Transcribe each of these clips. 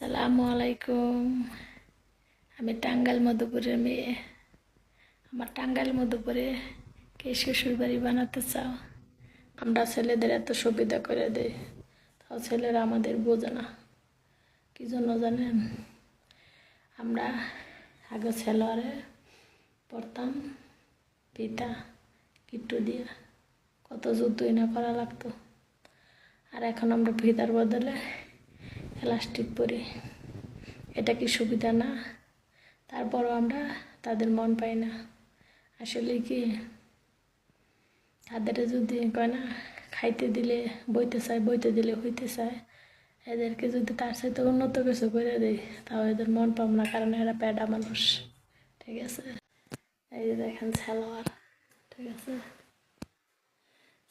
আসসালামু আলাইকুম। আমি টাঙ্গাইল মধুপুরের মেয়ে। আমার টাঙ্গাইল মধুপুরে কে শ্বশুর বাড়ি বানাতে চাও। আমরা ছেলেদের এত সুবিধা করে দেই, তাও ছেলেরা আমাদের বোঝে না। কী জন্য জানেন? আমরা আগে ছেলোয়ারে পড়তাম, পিতা কিট্টু দিয়ে, কত যুদ্ধই না করা লাগতো। আর এখন আমরা ফিতার বদলে প্লাস্টিক পরি এটা কি সুবিধা না? তারপরও আমরা তাদের মন পাই না। আসলে কি? তাদের যদি কয় না, খাইতে দিলে বইতে চায়, বইতে দিলে হইতে চায়, এদেরকে যদি তার সাথে উন্নত কিছু করে দেয়, তাও এদের মন পাব না, কারণ এরা প্যাডা মানুষ। ঠিক আছে? এই যে দেখেন সালোয়ার। ঠিক আছে?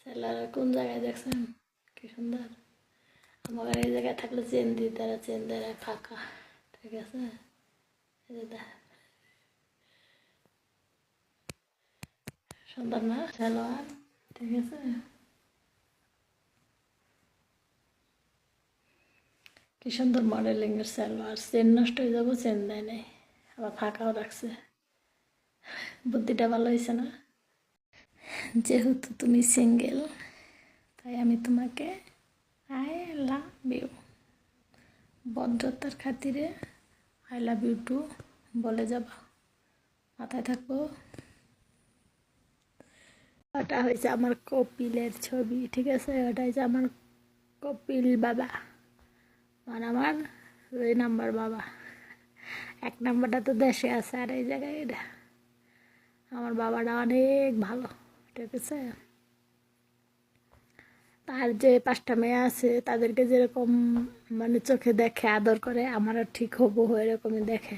সালোয়ার কোন জায়গায় দেখছেন? কি সুন্দর? আমার এই জায়গায় থাকলে চেন দিই তারা চেন দেয় ফাঁকা ঠিক আছে সুন্দর না সালোয়ার ঠিক আছে কি সুন্দর মডেলিং এর সালোয়ার চেন নষ্ট হয়ে যাব চেন দেয় নাই আবার ফাঁকাও রাখছে বুদ্ধিটা ভালো হয়েছে না যেহেতু তুমি সিঙ্গেল তাই আমি তোমাকে আই লাভ ইউ ভদ্রতার খাতিরে আই লাভ ইউ টু বলে যাবা। মাথায় থাকব ওটা হয়েছে আমার কপিলের ছবি, ঠিক আছে? ওটা হয়েছে আমার কপিল বাবা। মানে আমার দুই নাম্বার বাবা। এক নাম্বারটা তো দেশে আছে আর এই জায়গায় এটা। আমার বাবাটা অনেক ভালো, ঠিক আছে? তার যে পাঁচটা মেয়ে আছে, তাদেরকে যেরকম মানে চোখে দেখে, আদর করে, আমারও ঠিক হব এরকমই দেখে।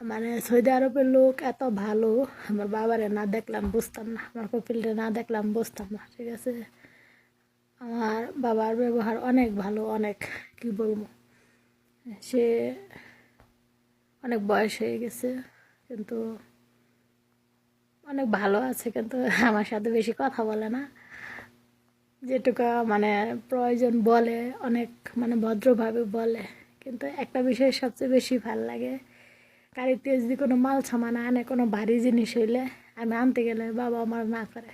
মানে সৌদি আরবের লোক এত ভালো, আমার বাবারে না দেখলাম, বুঝতাম না। আমার কপিলরে না দেখলাম, বুঝতাম না, ঠিক আছে? আমার বাবার ব্যবহার অনেক ভালো, অনেক, কি বলব? সে অনেক বয়স হয়ে গেছে, কিন্তু অনেক ভালো আছে, কিন্তু আমার সাথে বেশি কথা বলে না। যেটুকু মানে প্রয়োজন বলে, অনেক মানে ভদ্রভাবে বলে। কিন্তু একটা বিষয় সবচেয়ে বেশি ভালো লাগে, গাড়িতে যদি কোনো মাল সামান আনে, কোনো ভারী জিনিস হইলে, আমি আনতে গেলে বাবা আমার না করে।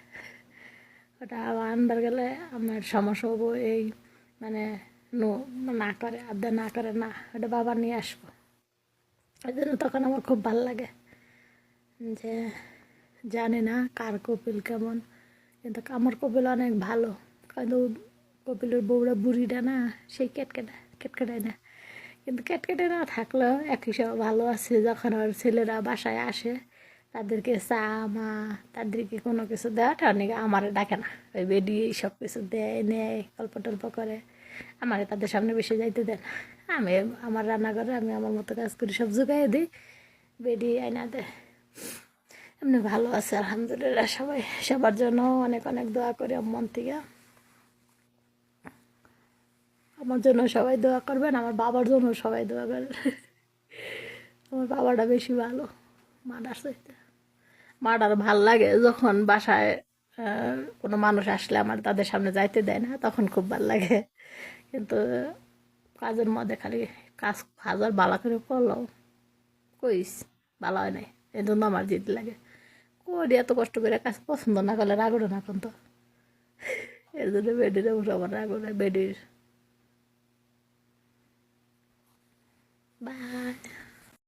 ওটা আনবার গেলে আমার সমস্যা হব এই মানে নো করে, আদা না করে, না, ওটা বাবা নিয়ে আসব। ওই জন্য তখন আমার খুব ভালো লাগে যে জানি না কার কপিল কেমন, কিন্তু আমার কপিল অনেক ভালো। কিন্তু কপিলের বউরা বুড়িটা না সেই কেটকেটে কেটকেটায় না কিন্তু কেটকেটে না থাকলেও এক হিসাবে ভালো আছে যখন ওর ছেলেরা বাসায় আসে তাদেরকে চা মা তাদেরকে কোনো কিছু দেওয়াটা অনেকে আমার ডাকে না ওই বেডি সব কিছু দেয় নেয় গল্প টল্প করে আমাকে তাদের সামনে বেশি যাইতে দেন আমি আমার রান্না করে আমি আমার মতো কাজ করি সব জোগাই দিই বেডি আয়না দেয় এমনি ভালো আছে আলহামদুলিল্লাহ সবাই সবার জন্য অনেক অনেক দোয়া করি মন থেকে আমার জন্য সবাই দোয়া করবেন, আমার বাবার জন্য সবাই দোয়া করবেন। আমার বাবাটা বেশি ভালো মাটার চাইতে। মাটার ভালো লাগে যখন বাসায় কোনো মানুষ আসলে আমার তাদের সামনে যাইতে দেয় না, তখন খুব ভালো লাগে। কিন্তু কাজের মধ্যে খালি কাজ হাজার বালা করে করল কইস, ভালো হয় নাই এই জন্য আমার জিদ লাগে। করি এত কষ্ট করে কাজ পছন্দ না করলে রাগড়ে না এখন তো। এর জন্য বেডির আমার রাগড়ে বেডির।